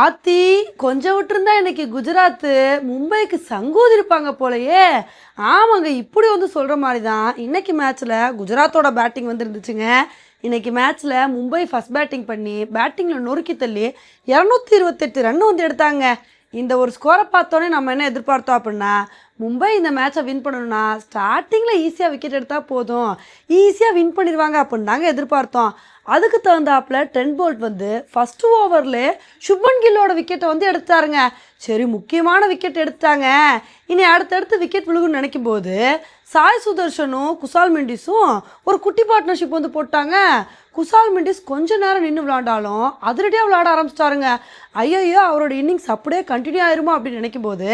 ஆத்தி கொஞ்சம் விட்டுருந்தா இன்னைக்கு குஜராத்து மும்பைக்கு சங்கூதி இருப்பாங்க போலயே. ஆமாங்க இப்படி வந்து சொல்கிற மாதிரி தான் இன்னைக்கு மேட்ச்சில் குஜராத்தோட பேட்டிங் வந்து இருந்துச்சுங்க இன்னைக்கு மேட்ச்சில் மும்பை ஃபஸ்ட் பேட்டிங் பண்ணி பேட்டிங்கில் நொறுக்கி தள்ளி இரநூத்தி இருபத்தெட்டு ரன் வந்து எடுத்தாங்க. இந்த ஒரு ஸ்கோரை பார்த்தோன்னே நம்ம என்ன எதிர்பார்த்தோம் அப்படின்னா மும்பை இந்த மேட்ச்சை வின் பண்ணணும்னா ஸ்டார்டிங்கில் ஈஸியாக விக்கெட் எடுத்தால் போதும். ஈஸியாக வின் பண்ணிடுவாங்க அப்படின்னு தாங்க எதிர்பார்த்தோம். அதுக்கு தகுந்தாப்புல டென் போல்ட் வந்து ஃபஸ்ட்டு ஓவர்லே சுப்மன் கில்லோட விக்கெட்டை வந்து எடுத்தாருங்க. சரி முக்கியமான விக்கெட் எடுத்தாங்க. இனி அடுத்தடுத்து விக்கெட் விழுகுன்னு நினைக்கும் போது சாய் சுதர்ஷனும் குசால் மெண்டிஸும் ஒரு குட்டி பார்ட்னர்ஷிப் வந்து போட்டாங்க. குசால் மெண்டிஸ் கொஞ்ச நேரம் நின்று விளாண்டாலும் அதிரடியாக விளாட ஆரம்பிச்சிட்டாருங்க. ஐயோ அவரோட இன்னிங்ஸ் அப்படியே கண்டினியூ ஆயிருமோ அப்படின்னு நினைக்கும் போது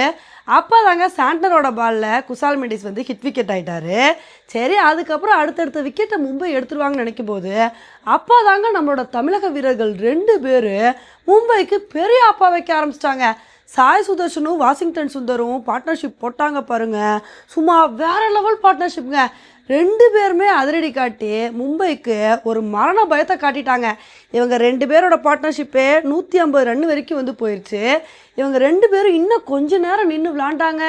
அப்போ தாங்க சாண்டனரோட பாலில் குசால் மெண்டிஸ் வந்து ஹிட் விக்கெட் ஆகிட்டாரு சரி அதுக்கப்புறம் அடுத்தடுத்த விக்கெட்டை மும்பை எடுத்துருவாங்கன்னு நினைக்கும் போது அப்போ தாங்க நம்மளோட தமிழக வீரர்கள் ரெண்டு பேர் மும்பைக்கு பெரிய அப்பா வைக்க ஆரம்பிச்சிட்டாங்க. சாய் சுதர்ஷனும் வாஷிங்டன் சுந்தரும் பார்ட்னர்ஷிப் போட்டாங்க பாருங்கள் சும்மா வேற லெவல் பார்ட்னர்ஷிப்ங்க ரெண்டு பேருமே அதிரடி காட்டி மும்பைக்கு ஒரு மரண பயத்தை காட்டிட்டாங்க. இவங்க ரெண்டு பேரோட பார்ட்னர்ஷிப்பே நூற்றி ஐம்பது ரன் வரைக்கும் வந்து போயிடுச்சு இவங்க ரெண்டு பேரும் இன்னும் கொஞ்ச நேரம் நின்று விளாண்டாங்க.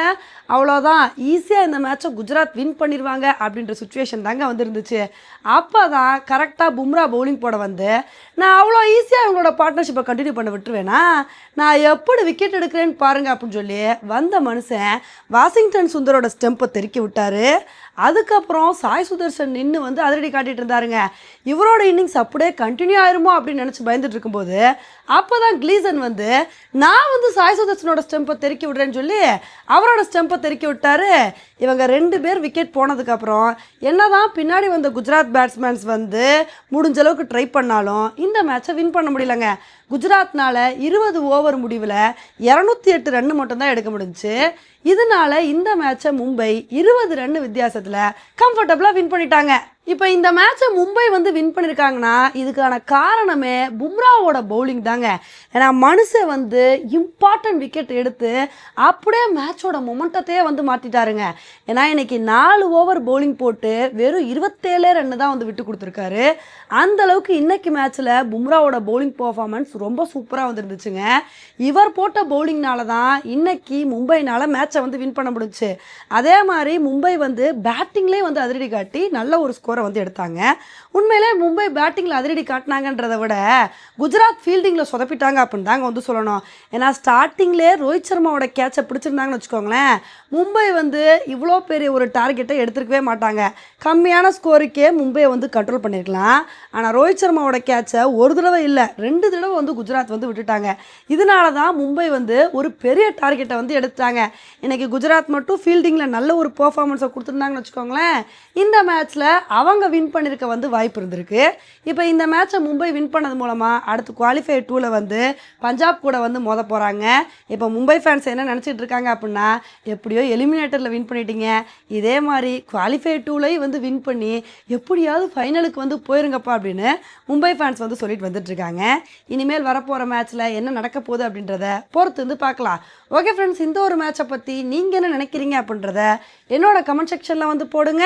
அவ்வளோதான் ஈஸியாக இந்த மேட்சை குஜராத் வின் பண்ணிடுவாங்க அப்படின்ற சுச்சுவேஷன் தாங்க வந்துருந்துச்சு. அப்போ தான் கரெக்டாக பும்ரா பவுலிங் போட வந்து நான் அவ்வளோ ஈஸியாக இவங்களோட பார்ட்னர்ஷிப்பை கண்டினியூ பண்ண விட்டுருவேனா? நான் எப்படி விக்கெட் எடுக்கிறேன்னு பாருங்க அப்படின்னு சொல்லி வந்த மனுஷன் வாஷிங்டன் சுந்தரோட ஸ்டெம்பை தெறிக்கி விட்டார். அதுக்கப்புறம் சாய் சுதர்சன் நின்று வந்து அதிரடி காட்டிட்டு இருந்தாருங்க. இவரோட இன்னிங்ஸ் அப்படியே கண்டினியூ ஆயிருமோ அப்படின்னு நினச்சி பயந்துட்டு இருக்கும்போது அப்போ தான் கிளீசன் வந்து நான் வந்து சாய் சுதர்சனோட ஸ்டெம்பை தெருக்கி விடுறேன்னு சொல்லி அவரோட ஸ்டெம்பை தெருக்கி விட்டாரு. இவங்க ரெண்டு பேர் விக்கெட் போனதுக்கப்புறம் என்ன தான் பின்னாடி வந்த குஜராத் பேட்ஸ்மேன்ஸ் வந்து முடிஞ்ச அளவுக்கு ட்ரை பண்ணாலும் இந்த மேட்சை வின் பண்ண முடியலங்க. குஜராத்னால் இருபது ஓவர் முடிவில் இரநூத்தி எட்டு ரன் மட்டும்தான் எடுக்க முடிஞ்சுச்சு இதனால இந்த மேட்சை மும்பை இருபது ரன் வித்தியாசத்தில் கம்ஃபர்டபுளாக வின் பண்ணிட்டாங்க. இப்போ இந்த மேட்சை மும்பை வந்து வின் பண்ணியிருக்காங்கன்னா இதுக்கான காரணமே பும்ராவோட பவுலிங் தாங்க. ஏன்னா மனுஷன் வந்து இம்பார்ட்டன்ட் விக்கெட் எடுத்து அப்படியே மேட்சோட மொமெண்டத்தையே வந்து மாற்றிட்டாருங்க ஏன்னா இன்னைக்கு நாலு ஓவர் பவுலிங் போட்டு வெறும் இருபத்தேழே ரன்னு தான் வந்து விட்டு கொடுத்துருக்காரு. அந்த அளவுக்கு இன்னைக்கு மேட்ச்சில் பும்ராவோட பவுலிங் பர்ஃபார்மன்ஸ் ரொம்ப சூப்பராக வந்துருந்துச்சுங்க. இவர் போட்ட பவுலிங்னால தான் இன்னைக்கு மும்பைனால் மேட்சை வந்து வின் பண்ண முடிஞ்சு அதே மாதிரி மும்பை வந்து பேட்டிங்லேயே வந்து அதிரடி காட்டி நல்ல ஒரு ஸ்கோர் வந்து எடுத்தாங்க. உண்மையிலே மும்பை பேட்டிங்கில் அதிரடி காட்டினாங்கன்றதை விட குஜராத் ஃபீல்டிங்கில் சொதப்பிட்டாங்க அப்படின்னு தாங்க வந்து சொல்லணும். ஏன்னா ஸ்டார்டிங்லேயே ரோஹித் சர்மாவோட கேட்சை பிடிச்சிருந்தாங்கன்னு வச்சுக்கோங்களேன். மும்பை வந்து இவ்வளோ பெரிய ஒரு டார்கெட்டை எடுத்துருக்கவே மாட்டாங்க. கம்மியான ஸ்கோருக்கே மும்பையை வந்து கண்ட்ரோல் பண்ணியிருக்கலாம் ஆனால் ரோஹித் சர்மாவோட கேட்சை ஒரு தடவை இல்லை ரெண்டு தடவை வந்து குஜராத் வந்து விட்டுட்டாங்க. இதனால தான் மும்பை வந்து ஒரு பெரிய டார்கெட்டை வந்து எடுத்துட்டாங்க இன்னைக்கு குஜராத் மட்டும் ஃபீல்டிங்கில் நல்ல ஒரு பெர்ஃபார்மன்ஸை கொடுத்துருந்தாங்கன்னு வச்சுக்கோங்களேன். இந்த மேட்ச்சில் அவங்க வின் பண்ணியிருக்க வந்து வாய்ப்பு இருந்திருக்கு. இப்போ இந்த மேட்சை மும்பை வின் பண்ணது மூலமாக அடுத்து குவாலிஃபை டூவில் வந்து பஞ்சாப் கூட வந்து மோத போகிறாங்க இப்போ மும்பை ஃபேன்ஸ் என்ன நினச்சிட்டு இருக்காங்க அப்படின்னா எப்படியோ எலிமினேட்டரில் வின் பண்ணிட்டீங்க. இதே மாதிரி குவாலிஃபை டூலையும் வந்து வின் பண்ணி எப்படியாவது ஃபைனலுக்கு வந்து போயிருங்கப்பா அப்படின்னு மும்பை ஃபேன்ஸ் வந்து சொல்லிட்டு வந்துட்டுருக்காங்க இனிமேல் வரப்போகிற மேட்ச்சில் என்ன நடக்க போகுது அப்படின்றத பொறுத்து வந்து பார்க்கலாம். ஓகே ஃப்ரெண்ட்ஸ் இந்த ஒரு மேட்சை பற்றி நீங்கள் என்ன நினைக்கிறீங்க அப்படின்றத என்னோட கமெண்ட் செக்ஷனில் வந்து போடுங்க.